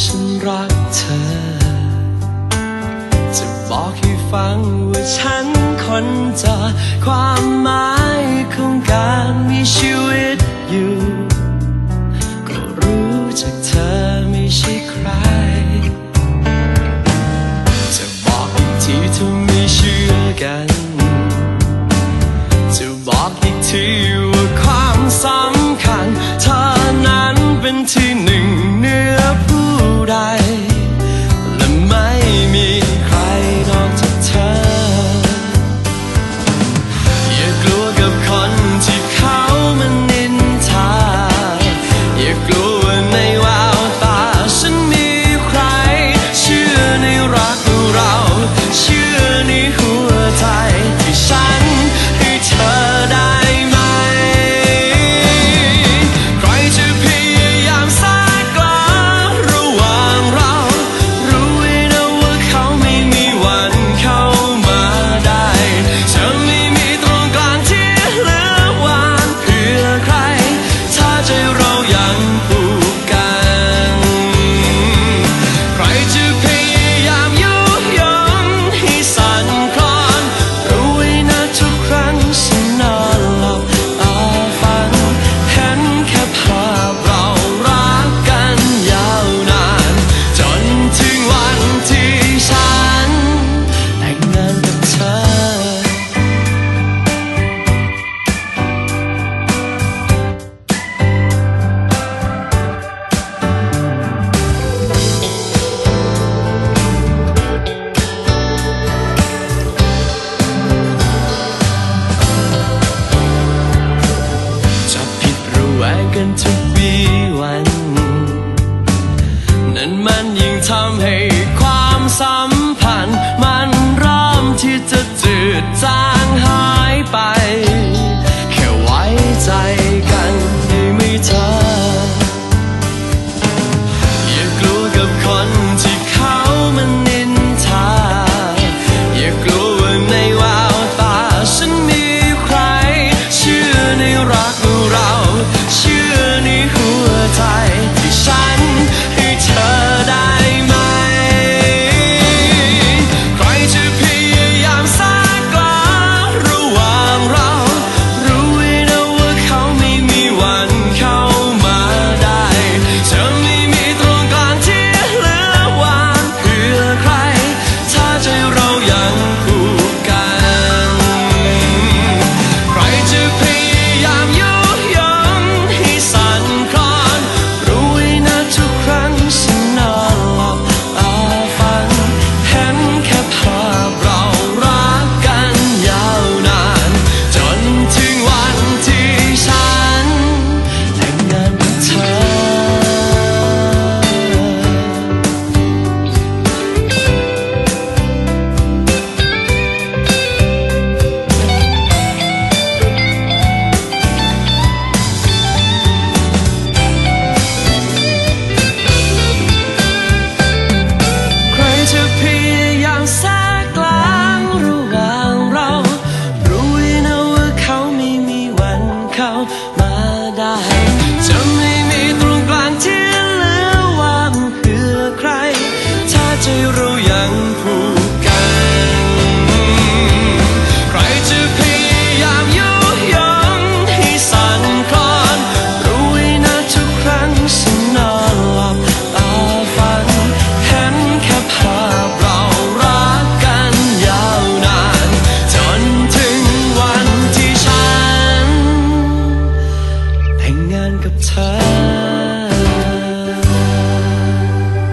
ฉันรักเธอ จะบอกให้ฟังว่าฉันคนจะความหมาย to be. จะไม่มีตรงกลางที่เหลือวามันคือใคร ถ้าจรู้